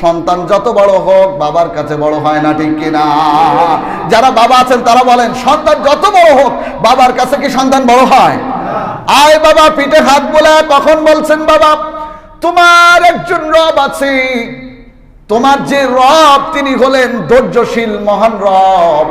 সন্তান যত বড় হোক, বাবার কাছে বড় হয় না, ঠিক কিনা? যারা বাবা আছেন, তারা বলেন, সন্তান যত বড় হোক, বাবার কাছে কি সন্তান বড় হয়? আয় বাবা, পিঠে হাত বলে, কখন বলছেন বাবা, তোমার একজন রব আছে। তোমার যে রব, তিনি হলেন ধৈর্যশীল, মহান রব।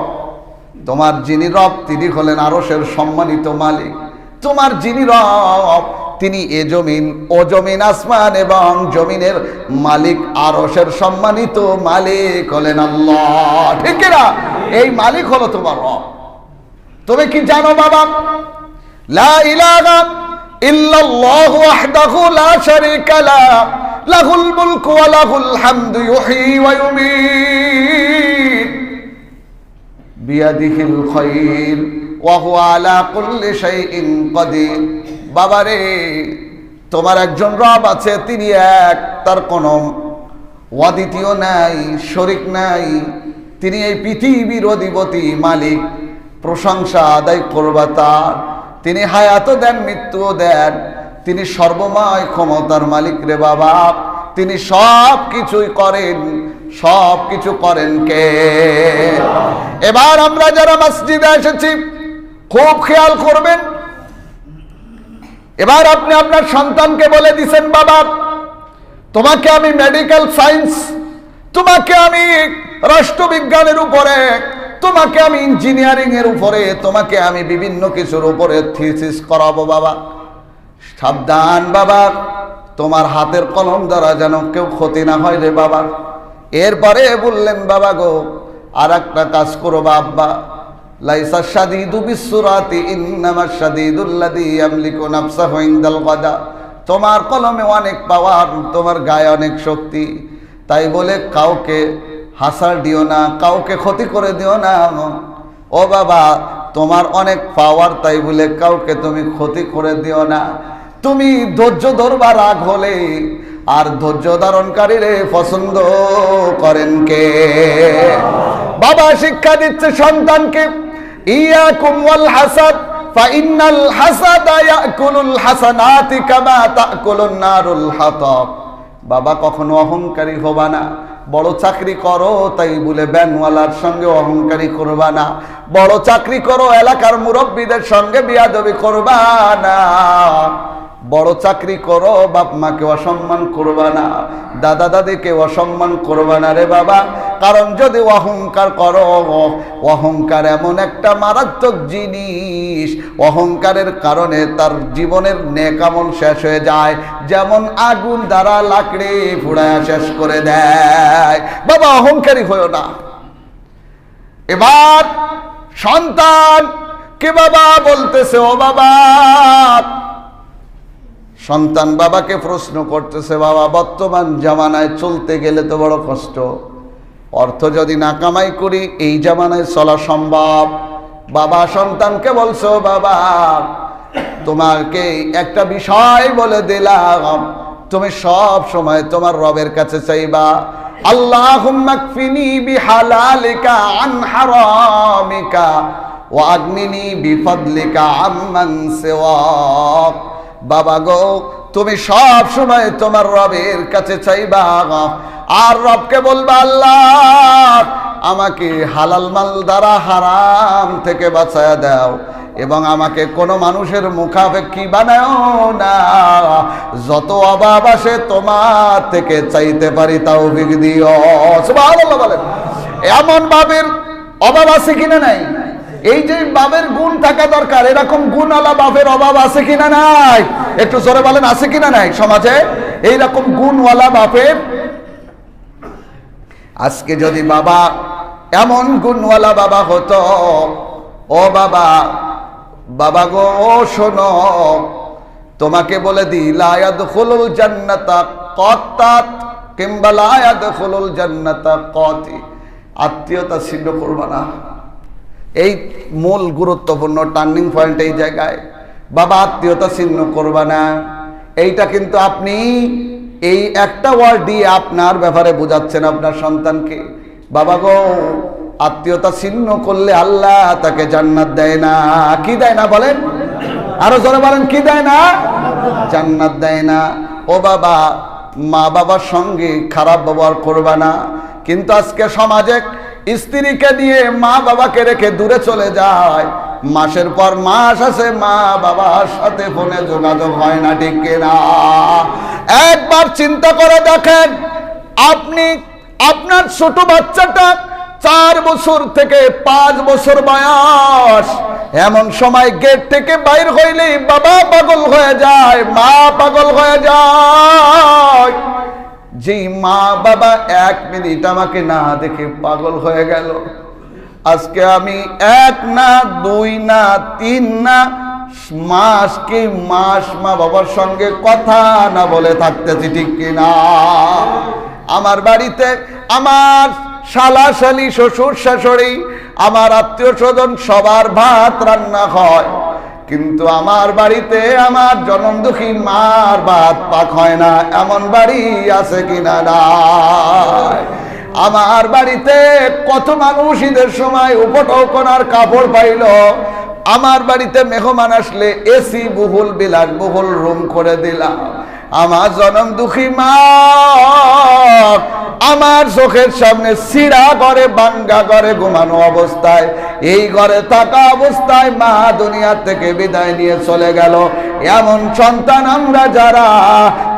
তোমার যিনি রব, তিনি হলেন আরসের সম্মানিত মালিক। তোমার যিনি রব তিনি এ জমিন, ও জমিন আসমান এবং জমিনের মালিক আরসের সম্মানিত মালিক হলেন আল্লাহ। ঠিক না এই মালিক হলো তোমার রব। তুমি কি জানো বাবা? লা ইলাহা ইল্লাল্লাহু ওয়াহদাহু লা শারীকা লা, লাহুল মুলকু ওয়া লাহুল হামদু ইউহয়ী ওয়া ইউমীত। বিয়াদিহিল খায়র ওয়া হুয়া আলা কুল্লি শাইইন কাদির। বাবারে, তোমার একজন রব আছে, তিনি এক, তার কোনো অদ্বিতীয় নাই, শরিক নাই, তিনি এই পৃথিবীর অধিপতি, মালিক, প্রশংসা আদায় করবা তার। তিনি হায়াতও দেন, মৃত্যুও দেন, তিনি সর্বময় ক্ষমতার মালিক রে বাবা। তিনি সব কিছুই করেন, সব কিছু করেন কে? এবার আমরা যারা মসজিদে এসেছি, খুব খেয়াল করবেন এবার আপনি আপনার সন্তানকে বলে দিছেন, বাবা, তোমাকে আমি মেডিকেল সায়েন্স তোমাকে আমি রাষ্ট্রবিজ্ঞানের উপরে, তোমাকে আমি ইঞ্জিনিয়ারিং এর উপরে, তোমাকে আমি বিভিন্ন কিছুর উপরে থিসিস করাবো, বাবা। সাবধান, বাবা, তোমার হাতের কলম দ্বারা যেন কেউ ক্ষতি না হয় রে, বাবা। এরপরে বললেন, বাবা গো আর একটা কাজ করো, বাবা লাইসা তোমার কলমে অনেক পাওয়ার, তোমার গায়ে অনেক শক্তি। তাই বলে কাউকে হাসার দিও না, কাউকে ক্ষতি করে দিও না। ও বাবা, তোমার অনেক পাওয়ার, তাই বলে কাউকে তুমি ক্ষতি করে দিও না। তুমি ধৈর্য ধরবা রাগ হলে, আর ধৈর্য ধারণকারী রে পছন্দ করেন কে? বাবা শিক্ষা দিচ্ছে সন্তানকে। ইয়াকুম ওয়াল হাসাদ ফাইনাল হাসাদা ইয়াকুলুল হাসানাতি কামা তাকুলুন নারুল হাতাব। বাবা কখনো অহংকারী হবা না। বড় চাকরি করো, তাই বলে ব্যানওয়ালার সঙ্গে অহংকারী করবা না। বড় চাকরি করো, এলাকার মুরব্বীদের সঙ্গে বিয়াদবি করবা না। বড় চাকরি করো, বাপ মাকে অসম্মান করবা না, দাদা দাদিকে অসম্মান করবা না রে বাবা। কারণ যদি অহংকার করো, অহংকার এমন একটা মারাত্মক জিনিস, অহংকারের কারণে তার জীবনের নেকামল শেষ হয়ে যায়। যেমন আগুন দ্বারা লাকড়ি ফুড়ায় শেষ করে দেয়। বাবা, অহংকারী হয়েও না। এবার সন্তান কে বাবা বলতেছে, ও বাবা সন্তান বাবাকে প্রশ্ন করতেছে, বাবা, বর্তমান জামানায় চলতে গেলে তো বড় কষ্ট। অর্থ যদি না কামাই করি, এই জামানায় চলা সম্ভব? বাবা, সন্তানকে বলছো, বাবা, তোমাকে একটা বিষয় বলে দিলাম। তুমি সব সময় তোমার রবের কাছে চাইবা আল্লাহুম্মাকফিনি বিহালালিকা আন হারামিকা ওয়া আগনিনি বিফদলিকা বাবা গো, তুমি সব সময় তোমার রবের কাছে চাইবা। আর রবকে বলবা, আল্লাহ, আমাকে হালাল মাল দ্বারা হারাম থেকে বাঁচায় দাও এবং আমাকে কোনো মানুষের মুখাপেক্ষি বানাও না। যত অভাব আসে তোমার থেকে চাইতে পারি তাও বিগ দিও বলেন। এমন ভাবের অভাব আছে কিনা নাই? এই যে বাবের গুণ থাকা দরকার, এরকম গুণওয়ালা বাপের অভাব আছে কিনা নাই? একটু জোরে বলেন, আছে কিনা নাই সমাজে? এইরকম গুণওয়ালা বাপের আজকে যদি বাবা এমন গুণওয়ালা বাবা হতো, ও বাবা বাবা গো, ও শোনো, তোমাকে বলে দি লায়াদ খুলুল জান্নাতা কতাত কিংবা লায়াদ খুলুল জান্নাতা কতি। আত্মীয়তা ছিন্ন করবা না। এই মূল গুরুত্বপূর্ণ টার্নিং পয়েন্ট এই জায়গায়। বাবা, আত্মীয়তা ছিন্ন করবা না। এইটা কিন্তু আপনি এই একটা ওয়ার্ড দিয়ে আপনার ব্যাপারে বোঝাচ্ছেন আপনার সন্তানকে। বাবা গো, আত্মীয়তা ছিন্ন করলে আল্লাহ তাকে জান্নাত দেয় না। কি দেয় না বলেন? আরও জোরে বলেন, কি দেয় না? জান্নাত দেয় না। ও বাবা মা বাবার সঙ্গে খারাপ ব্যবহার করবে না। কিন্তু আজকে সমাজে স্ত্রীকে দিয়ে মা বাবাকে রেখে দূরে চলে যায়। মাসের পর মাস আছে মা বাবার সাথে ফোনে যোগাযোগ হয় না, ঠিক কিনা? একবার চিন্তা করে দেখেন, আপনি, আপনার ছোট বাচ্চাটা চার বছর থেকে পাঁচ বছর বয়স। এমন সময় গেট থেকে বাইর হইলেই বাবা পাগল হয়ে যায়, মা পাগল হয়ে যায়। যে মা বাবা এক মিনিট আমাকে না দেখে পাগল হয়ে গেল। আজকে আমি এক না, দুই না, তিন না মাস কি মাস মা বাবার সঙ্গে কথা না বলে থাকতেছি ঠিক কিনা? আমার বাড়িতে আমার শালা শালি, শ্বশুর শাশুড়ি, আমার আত্মীয় স্বজন সবার ভাত রান্না হয়। কিন্তু আমার বাড়িতে আমার জনম দুঃখী মার বাদ পাক হয় না, এমন বাড়ি আছে কিনা আমার বাড়িতে কত মানুষ ঈদের সময় উপটকনার কাপড় পাইল। আমার বাড়িতে মেহমান আসলে এসি, বহুল বিলাস, বহুল রুম করে দিলাম। আমার জনম দুঃখী মা, আমার চোখের সামনে সিরা ঘরে বাঙ্গা ঘরে ঘুমানো অবস্থায়। এই ঘরে থাকা অবস্থায় মা দুনিয়া থেকে বিদায় নিয়ে চলে গেল। এমন সন্তান আমরা যারা,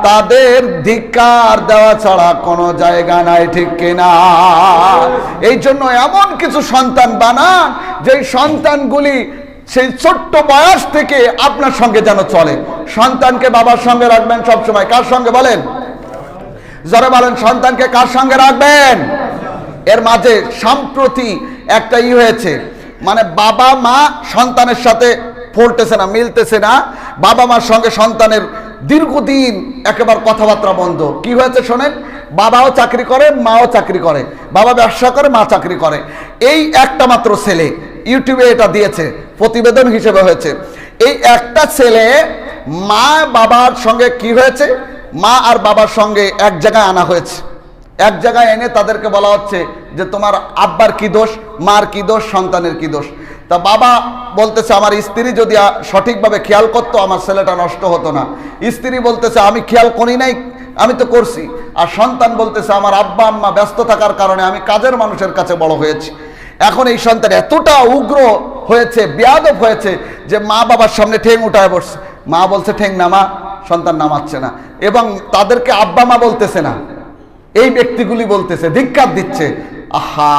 তাদের ধিক্কার দেওয়া ছাড়া কোনো জায়গা নাই, ঠিক কিনা? এই জন্য এমন কিছু সন্তান বানান যে সন্তানগুলি সেই ছোট্ট বয়স থেকে আপনার সঙ্গে যেন চলে। সন্তানকে বাবার সঙ্গে রাখবেন সবসময়। কার সঙ্গে বলেন? যারা বলেন, সন্তানকে কার সঙ্গে রাখবেন? এর মাঝে সম্প্রতি একটা ই হয়েছে। মানে বাবা, মা সন্তানের সাথে ফলতেছে না, মিলতেছে না। বাবা, মার সঙ্গে সন্তানের দীর্ঘদিন একেবারে কথাবার্তা বন্ধ। কি হয়েছে শোনেন? বাবাও চাকরি করে, মাও চাকরি করে। বাবা ব্যবসা করে, মা চাকরি করে। এই একটা মাত্র ছেলে। ইউটিউবে এটা দিয়েছে, প্রতিবেদন হিসেবে হয়েছে। এই একটা ছেলে মা বাবার সঙ্গে কি হয়েছে? মা আর বাবার সঙ্গে এক জায়গায় আনা হয়েছে। এক জায়গায় এনে তাদেরকে বলা হচ্ছে যে, তোমার আব্বার কি দোষ? মার কি দোষ? সন্তানের কি দোষ? তা বাবা বলতেছে, আমার স্ত্রী যদি সঠিকভাবে খেয়াল করতো, আমার ছেলেটা নষ্ট হতো না। স্ত্রী বলতেছে, আমি খেয়াল করি নাই, আমি তো করছি। আর সন্তান বলতেছে, আমার আব্বা আম্মা ব্যস্ত থাকার কারণে আমি কাজের মানুষের কাছে বড় হয়েছি। এখন এই সন্তান এতটা উগ্র হয়েছে, বেয়াদব হয়েছে, যে মা বাবার সামনে ঠেং উঠায় বসছে। মা বলছে, ঠেং নামা, সন্তান নামাচ্ছে না। এবং তাদেরকে আব্বা মা বলতেছে না। এই ব্যক্তিগুলি বলতেছে, ধিক্কার দিচ্ছে। আহা,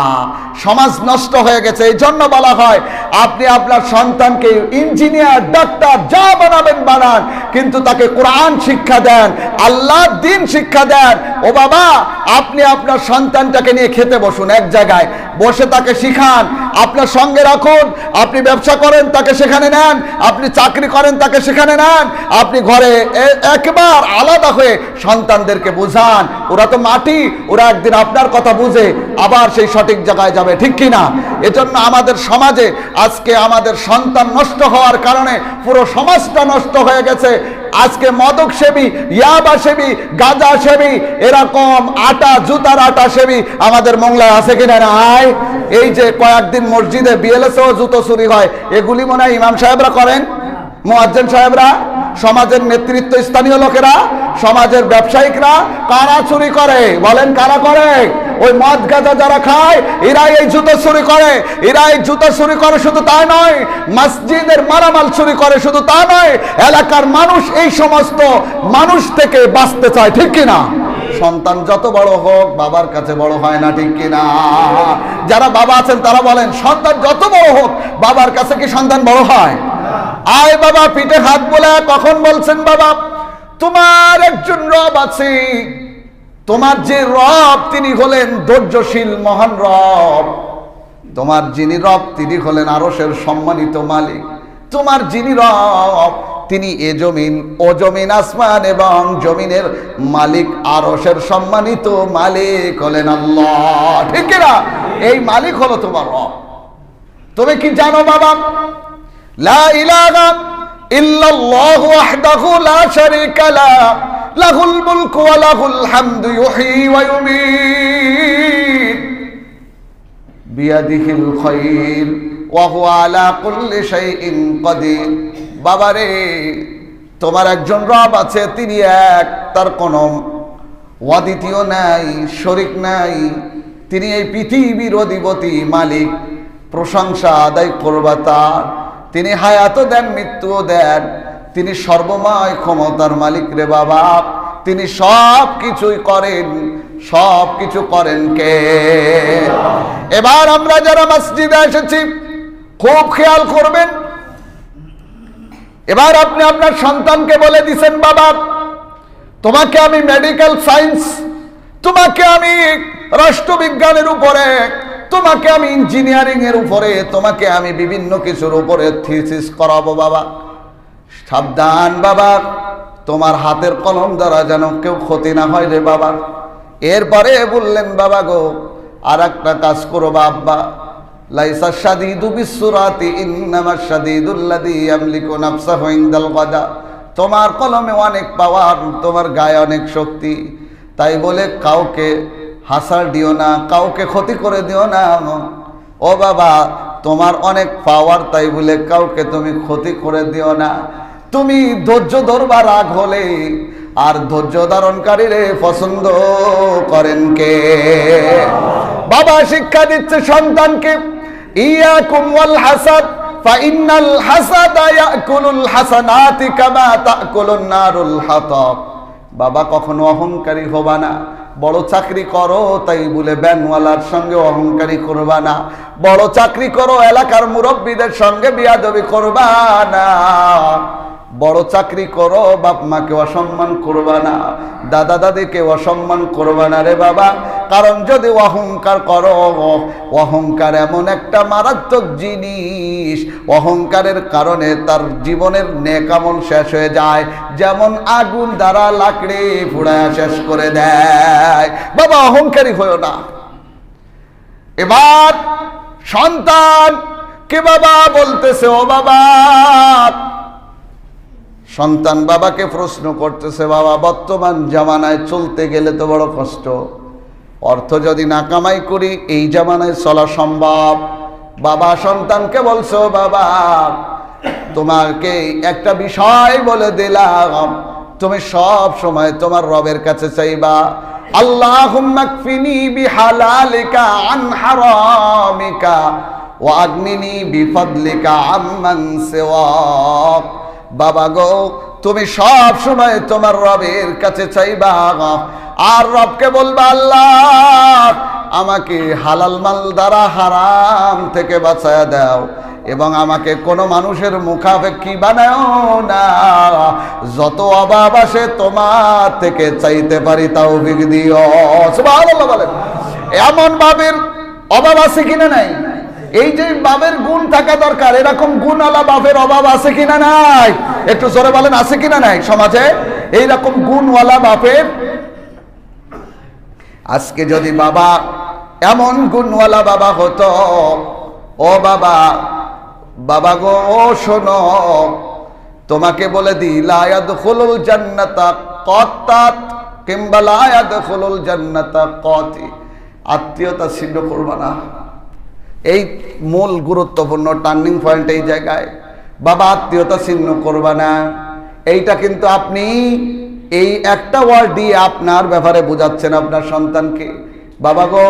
সমাজ নষ্ট হয়ে গেছে এই জন্য বলা হয়, আপনি আপনার সন্তানকে ইঞ্জিনিয়ার, ডাক্তার, যা বানাবেন বানান, কিন্তু তাকে কোরআন শিক্ষা দেন আল্লাহ দিন শিক্ষা দেন। ও বাবা, আপনি আপনার সন্তানটাকে নিয়ে খেতে বসুন এক জায়গায়, বসে তাকে শিখান আপনার সঙ্গে রাখুন, আপনি ব্যবসা করেন, তাকে সেখানে নেন, আপনি চাকরি করেন, তাকে সেখানে নেন, আপনি ঘরে একবার আলাদা হয়ে সন্তানদেরকে বুঝান। ওরা তো মাটি, ওরা একদিন আপনার কথা বুঝে, আবার সেই সঠিক জায়গায় যাবে, ঠিক কি না? এজন্য আমাদের সমাজে আজকে আমাদের সন্তান নষ্ট হওয়ার কারণে পুরো সমাজটা নষ্ট হয়ে গেছে। আজকে মদক সেবী ইয়াবা সেবী গাঁজা সেবী এরকম আটা, জুতার আটা সেবী আমাদের মংলায় আছে কিনা নাই এই যে কয়েকদিন মসজিদে বিএলএসও জুতো চুরি হয়, এগুলি মনে হয় ইমাম সাহেবরা করেন? মোয়াজ্জেন সাহেবরা? সমাজের নেতৃত্ব স্থানীয় লোকেরা? সমাজের ব্যবসায়িকরা? কারা চুরি করে? বলেন কারা করে? ওই মদ গাঁজা যারা খায় এরা এই জুতো চুরি করে। এরা এই জুতো চুরি করে শুধু তা নয়, মসজিদের মারামাল চুরি করে শুধু তা নয়, এলাকার মানুষ এই সমস্ত মানুষ থেকে বাঁচতে চায়, ঠিক কিনা? সন্তান যত বড় হোক, বাবার কাছে বড় হয় না, ঠিক কিনা? যারা বাবা আছেন, তারা বলেন, সন্তান যত বড় হোক, বাবার কাছে কি সন্তান বড় হয়? আয় বাবা, পিঠে হাত বলে কখন বলছেন বাবা, তোমার একজন রব আছে। তোমার যে রব, তিনি হলেন ধৈর্যশীল, মহান রব। তোমার যিনি রব, তিনি হলেন আরসের সম্মানিত মালিক। তোমার যিনি রব, তিনি এ জমিন, ও জমিন আসমান এবং জমিনের মালিক আরসের সম্মানিত মালিক হলেন আল্লাহ। ঠিক না? এই মালিক হলো তোমার রব। তুমি কি জানো বাবা? লা ইলাহা ইল্লাল্লাহু ওয়াহদাহু লা শারীকা লা লাহুল মুলকু ওয়া লাহুল হামদু ইউহয়ী ওয়া ইউমীত। বিয়াদিহিল খায়র ওয়া হুয়া আলা কুল্লি শাইইন কাদির। বাবারে, তোমার একজন রব আছে, তিনি এক, তার কোনো অদ্বিতীয় নাই, শরিক নাই। তিনি এই পৃথিবীর অধিপতি, মালিক, প্রশংসা আদায় করবা তার। তিনি হায়াতও দেন, মৃত্যুও দেন। তিনি সর্বময় ক্ষমতার মালিক রে বাবা। তিনি সব কিছুই করেন সব কিছু করেন কে? এবার আমরা যারা মসজিদে এসেছি, খুব খেয়াল করবেন। এবার আপনি আপনার সন্তানকে বলে দিছেন, বাবা, তোমাকে আমি মেডিকেল সায়েন্স তোমাকে আমি রাষ্ট্রবিজ্ঞানের উপরে, তোমাকে আমি ইঞ্জিনিয়ারিং এর উপরে, তোমাকে আমি বিভিন্ন কিছুর উপরে থিসিস করাবো, বাবা। সাবধান বাবা, তোমার হাতের কলম দ্বারা যেন কেউ ক্ষতি না হয় রে বাবা। এরপরে বললেন, বাবা গো আর একটা কাজ করো আব্বা লাইসা শাদীদু বিসুরাতি ইন্নামা শাদীদুল্লাযী ইয়ামলিকু নাফসাহু ইনদাল গাদা। তোমার কলমে অনেক পাওয়ার, তোমার গায়ে অনেক শক্তি। তাই বলে কাউকে হাসার দিও না, কাউকে ক্ষতি করে দিও না। ও বাবা, তোমার অনেক পাওয়ার, তাই বলে কাউকে তুমি ক্ষতি করে দিও না। তুমি ধৈর্য ধরবা রাগ হলে আর ধৈর্য ধারণকারীরে পছন্দ করেন কে? বাবা শিক্ষা দিচ্ছে সন্তানকে ইয়া কুমল হাসাদ ফাইনাল হাসাদা ইয়াকুলুল হাসানাতি কামা তাকুলুন নারুল হাতাব। বাবা কখনো অহংকারী হবা না। বড় চাকরি করো, তাই বলে ব্যানওয়ালার সঙ্গে অহংকারী করবা না। বড় চাকরি করো, এলাকার মুরব্বীদের সঙ্গে বিয়াদবি করবা না। বড় চাকরি করো, বাপ মাকে অসম্মান করবা না, দাদা দাদিকে অসম্মান করবা না রে বাবা। কারণ যদি অহংকার করো, অহংকার এমন একটা মারাত্মক জিনিস, অহংকারের কারণে তার জীবনের নেকামল শেষ হয়ে যায়। যেমন আগুন দ্বারা লাকড়ি ফুড়ায় শেষ করে দেয়। বাবা, অহংকারী হয়েও না। এবার সন্তান কে বাবা বলতেছে, ও বাবা সন্তান বাবাকে প্রশ্ন করতেছে, বাবা, বর্তমান জামানায় চলতে গেলে তো বড় কষ্ট। অর্থ যদি না কামাই করি, এই জামানায় চলা সম্ভব? বাবা, সন্তানকে বলছো, বাবা, তোমাকে একটা বিষয় বলে দিলাম। তুমি সব সময় তোমার রবের কাছে চাইবা কফিনি বিহালালিকা আন আম্মান সিওয়াক। বাবা গো, তুমি সব সময় তোমার রবের কাছে চাইবা। আর রবকে বলবা, আল্লাহ, আমাকে হালাল মাল দ্বারা হারাম থেকে বাঁচায় দাও এবং আমাকে কোনো মানুষের মুখাপেক্ষী বানাও না। যত অভাব আসে তোমার থেকে চাইতে পারি তাও বিগ দিও এমন ভাবের অভাব আছে কিনা নাই? এই যে বাবের গুণ থাকা দরকার, এরকম গুণওয়ালা বাপের অভাব আছে কিনা নাই? একটু জোরে বলেন, আছে কিনা নাই সমাজে? এইরকম গুণওয়ালা বাপের? আজকে যদি বাবা এমন গুণওয়ালা বাবা হতো, ও বাবা বাবা গো, ও শোনো, তোমাকে বলে দি লায়াদ খুলুল জান্নাতা কতাত কিংবা লায়াদ খুলুল জান্নাতা কতি। আত্মীয়তা ছিন্ন করবা না। এই মূল গুরুত্বপূর্ণ টার্নিং পয়েন্ট এই জায়গায়। বাবা আত্মীয়তা ছিন্ন করবা না। এইটা কিন্তু আপনি এই একটা ওয়ার্ড দিয়ে আপনার ব্যাপারে বোঝাচ্ছেন আপনার সন্তানকে। বাবা গো,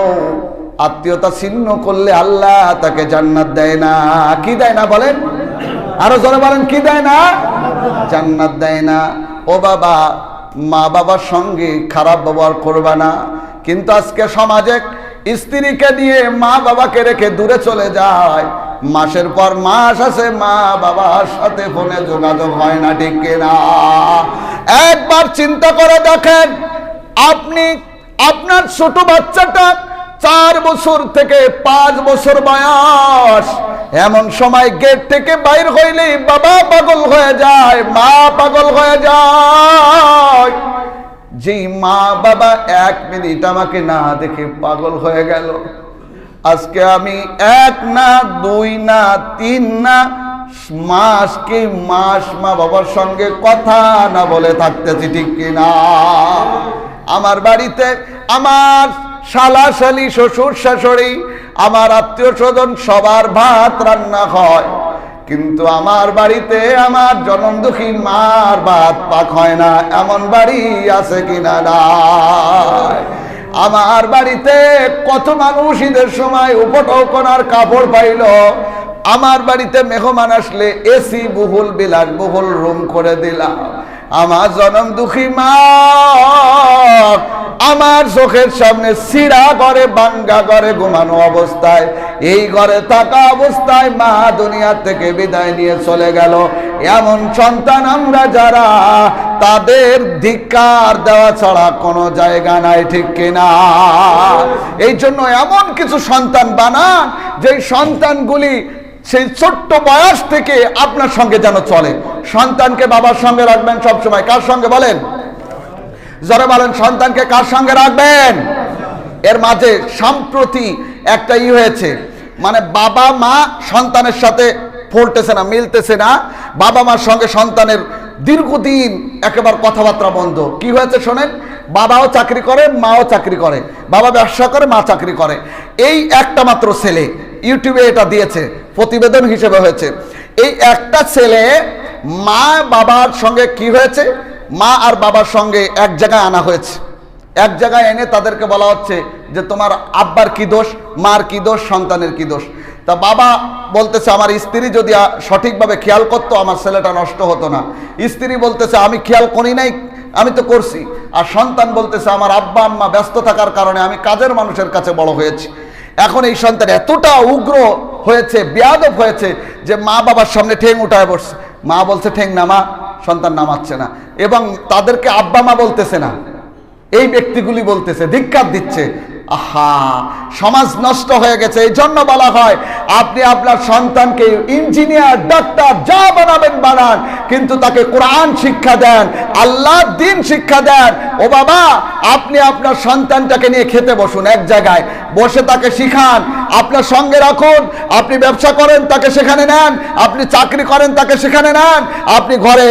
আত্মীয়তা ছিন্ন করলে আল্লাহ তাকে জান্নাত দেয় না। কি দেয় না বলেন? আরও জনে বলেন, কি দেয় না? জান্নাত দেয় না। ও বাবা, মা বাবার সঙ্গে খারাপ ব্যবহার করবা না। কিন্তু আজকে সমাজে স্ত্রীকে দিয়ে মা বাবাকে রেখে দূরে চলে যায়। মাসের পর মাস আছে মা বাবার সাথে ফোনে যোগাযোগ হয় না, ঠিক কিনা? একবার চিন্তা করে দেখেন, আপনি, আপনার ছোট বাচ্চাটা চার বছর থেকে পাঁচ বছর বয়স। এমন সময় গেট থেকে বাইর হইলে বাবা পাগল হয়ে যায়, মা পাগল হয়ে যায়। যে মা বাবা এক মিনিট আমাকে না দেখে পাগল হয়ে গেল। আজকে আমি এক না, দুই না, তিন না, মাস কি মাস মা বাবার সঙ্গে কথা না বলে থাকতেছি ঠিক কিনা? আমার বাড়িতে আমার শালা শালি, শ্বশুর শাশুড়ি, আমার আত্মীয় স্বজন সবার ভাত রান্না হয়। কিন্তু আমার বাড়িতে আমার জনম দুঃখী মার ভাত পাক হয় না। এমন বাড়ি আছে কিনা নাই। আমার বাড়িতে কত মানুষ ঈদের সময় উপটকনার কাপড় পাইল। আমার বাড়িতে মেহমান আসলে এসি, বহুল বিলাস, বহুল রুম করে দিলাম। আমার জনম দুঃখী মা আমার চোখের সামনে সিরা করে বাঙ্গা করে ঘুমানো অবস্থায়, এই ঘরে থাকা অবস্থায় মা দুনিয়া থেকে বিদায় নিয়ে চলে গেল। এমন সন্তান আমরা যারা, তাদের ধিক্কার দেওয়া ছাড়া কোনো জায়গা নাই, ঠিক কিনা? এই জন্য এমন কিছু সন্তান বানান, যেই সন্তানগুলি সেই ছোট্ট বয়স থেকে আপনার সঙ্গে যেন চলে। সন্তানকে বাবার সঙ্গে রাখবেন সবসময়। কার সঙ্গে বলেন? যারা বলেন সন্তানকে কার সঙ্গে রাখবেন? এর মাঝে সম্প্রতি একটা ই হয়েছে। মানে বাবা, মা সন্তানের সাথে পড়তেছে না, মিলতেছে না। বাবা, মার সঙ্গে সন্তানের দীর্ঘদিন একেবারে কথাবার্তা বন্ধ। কি হয়েছে শোনেন? বাবাও চাকরি করে, মাও চাকরি করে। বাবা ব্যবসা করে, মা চাকরি করে। এই একটা মাত্র ছেলে ইউটিউবে এটা দিয়েছে, প্রতিবেদন হিসেবে হয়েছে। এই একটা ছেলে মা বাবার সঙ্গে কি হয়েছে? মা আর বাবার সঙ্গে এক জায়গায় আনা হয়েছে। এক জায়গায় এনে তাদেরকে বলা হচ্ছে যে, তোমার আব্বার কি দোষ? মার কি দোষ? সন্তানের কি দোষ? তা বাবা বলতেছে, আমার স্ত্রী যদি সঠিকভাবে খেয়াল করতো, আমার ছেলেটা নষ্ট হতো না। স্ত্রী বলতেছে, আমি খেয়াল করি নাই, আমি তো করছি। আর সন্তান বলতেছে, আমার আব্বা আম্মা ব্যস্ত থাকার কারণে আমি কাজের মানুষের কাছে বড় হয়েছি। এখন এই সন্তান এতটা উগ্র হয়েছে, বেয়াদব হয়েছে যে মা বাবার সামনে ঠেং উঠায় বসছে। মা বলছে, ঠেং নামা সন্তান নামাচ্ছে না। এবং তাদেরকে আব্বা মা বলতেছে না। এই ব্যক্তিগুলি বলতেছে, ধিক্কার দিচ্ছে। আহা, সমাজ নষ্ট হয়ে গেছে এই জন্য বলা হয়, আপনি আপনার সন্তানকে ইঞ্জিনিয়ার, ডাক্তার, যা বানাবেন বানান। কিন্তু তাকে কোরআন শিক্ষা দেন আল্লাহ দিন শিক্ষা দেন। ও বাবা, আপনি আপনার সন্তানটাকে নিয়ে খেতে বসুন এক জায়গায়। বসে তাকে শিখান, আপনার সঙ্গে রাখুন, আপনি ব্যবসা করেন তাকে সেখানে নেন, আপনি চাকরি করেন তাকে সেখানে নেন, আপনি ঘরে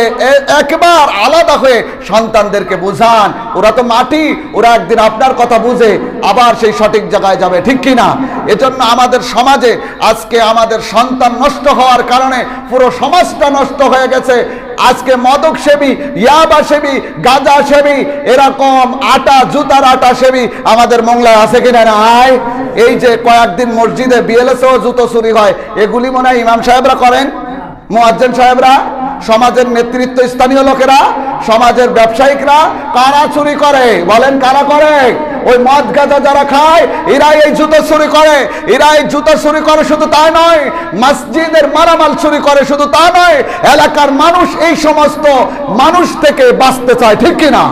একবার আলাদা হয়ে সন্তানদেরকে বুঝান। ওরা তো মাটি, ওরা একদিন আপনার কথা বুঝে, আবার সেই সঠিক জায়গায় যাবে, ঠিক কি না এজন্য আমাদের সমাজে আজকে আমাদের সন্তান নষ্ট হওয়ার কারণে পুরো সমাজটা নষ্ট হয়ে গেছে। আজকে মদক সেবী ইয়াবা সেবী গাঁজা সেবী এরকম আটা, জুতার আটা সেবী আমাদের মংলায় আছে কিনা নাই এই যে কয়েকদিন মসজিদে বিএলএসও জুতো চুরি হয়, এগুলি মনে হয় ইমাম সাহেবরা করেন? মুয়াজ্জেন সাহেবরা? সমাজের নেতৃত্ব স্থানীয় লোকেরা? সমাজের ব্যবসায়িকরা? কারা চুরি করে? বলেন কারা করে? ওই মদ গাঁজা যারা খায় এরা এই জুতো চুরি করে। এরা এই জুতো চুরি করে শুধু তাই নয়, মসজিদের মারামাল চুরি করে শুধু তা নয়, এলাকার মানুষ এই সমস্ত মানুষ থেকে বাঁচতে চায়, ঠিক কিনা?